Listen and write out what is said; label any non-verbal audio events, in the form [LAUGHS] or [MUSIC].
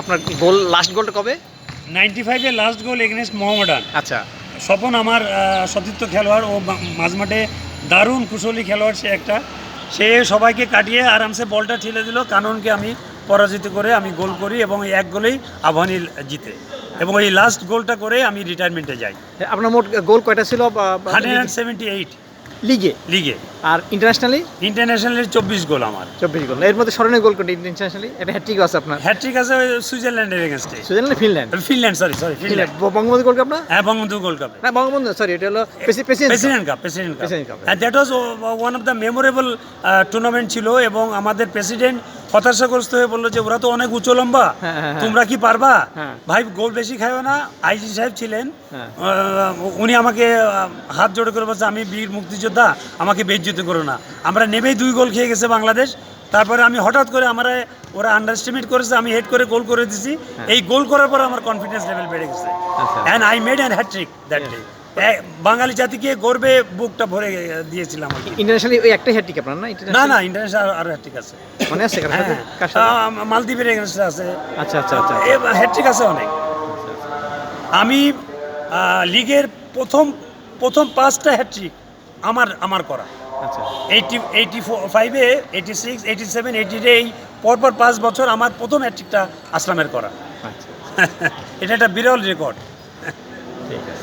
আপনার গোল লাস্ট গোলটা কবে? নাইনটি ফাইভে লাস্ট গোল এগেনস্ট মোহামেডান। আচ্ছা। স্বপন আমার সতীর্থ খেলোয়াড় ও মাঝমাঠে দারুণ কুশলী খেলোয়াড় সে একটা। সে সবাইকে কাটিয়ে আরামসে বলটা ঠেলে দিল। কাননকে আমি পরাজিত করে আমি গোল করি এবং এক গোলেই আফগানি জিতে। এবং এই লাস্ট গোলটা করে আমি রিটায়ারমেন্টে যাই। আপনার মোট গোল কয়টা ছিল? হান্ড্রেড সেভেন্টি এইট লিগে? লিগে। আর ইন্টারন্যাশনালি ইন্টারন্যাশনালি চব্বিশ গোল আমার। চব্বিশ গোল। এর মধ্যে স্মরণীয় গোল কোনটা ইন্টারন্যাশনালি এটা হ্যাট্রিক আছে আপনার। হ্যাট্রিক আছে সুইজারল্যান্ডের এগেনস্টে Switzerland Finland? Finland sorry sorry Finland. Bangabandhu goal আপনার হ্যাঁ বঙ্গবন্ধু গোল্ড কাপ না বঙ্গবন্ধু সরি এটা হলো president cup president cup that was one of the memorable tournament ছিল এবং আমাদের প্রেসিডেন্ট হতাশাগ্রস্ত হয়ে বলল যে ওরা তো অনেক উঁচু লম্বা। হ্যাঁ, হ্যাঁ, হ্যাঁ। তোমরা কি পারবা। ভাই গোল বেশি খাইও না। আইজি সাহেব ছিলেন। উনি আমাকে হাত জোড়ে করে বলছে আমি বীর মুক্তিযোদ্ধা আমাকে বেজ্জিত করো না। আমরা নেমেই দুই গোল খেয়ে গেছে বাংলাদেশ। তারপরে আমি হঠাৎ করে আমরা ওরা আন্ডারস্টিমেট করেছে আমি হেড করে গোল করে দিছি। এই গোল করার পর আমার কনফিডেন্স লেভেল বেড়ে গেছে। And I made an hat trick that day বাঙালি জাতিকে গর্বে বুকটা ভরে দিয়েছিলাম। ইন্টারন্যাশনালি ওই একটাই হ্যাট্রিক আপনার না? না? না ইন্টারন্যাশনাল আরও হ্যাট্রিক আছে। মনে আছে হ্যাঁ। কার মালদ্বীপের এগেনস্টে আছে। আচ্ছা আচ্ছা আচ্ছা হ্যাট্রিক আছে অনেক। আমি লিগের প্রথম প্রথম পাঁচটা হ্যাট্রিক আমার আমার করা। আচ্ছা। এইটি এইটি ফাইভে এইটি সিক্স এইটি সেভেন এইটি এই পরপর পাঁচ বছর আমার প্রথম হ্যাট্রিকটা আসলামের করা। আচ্ছা। [LAUGHS] এটা একটা বিরল রেকর্ড ঠিক আছে।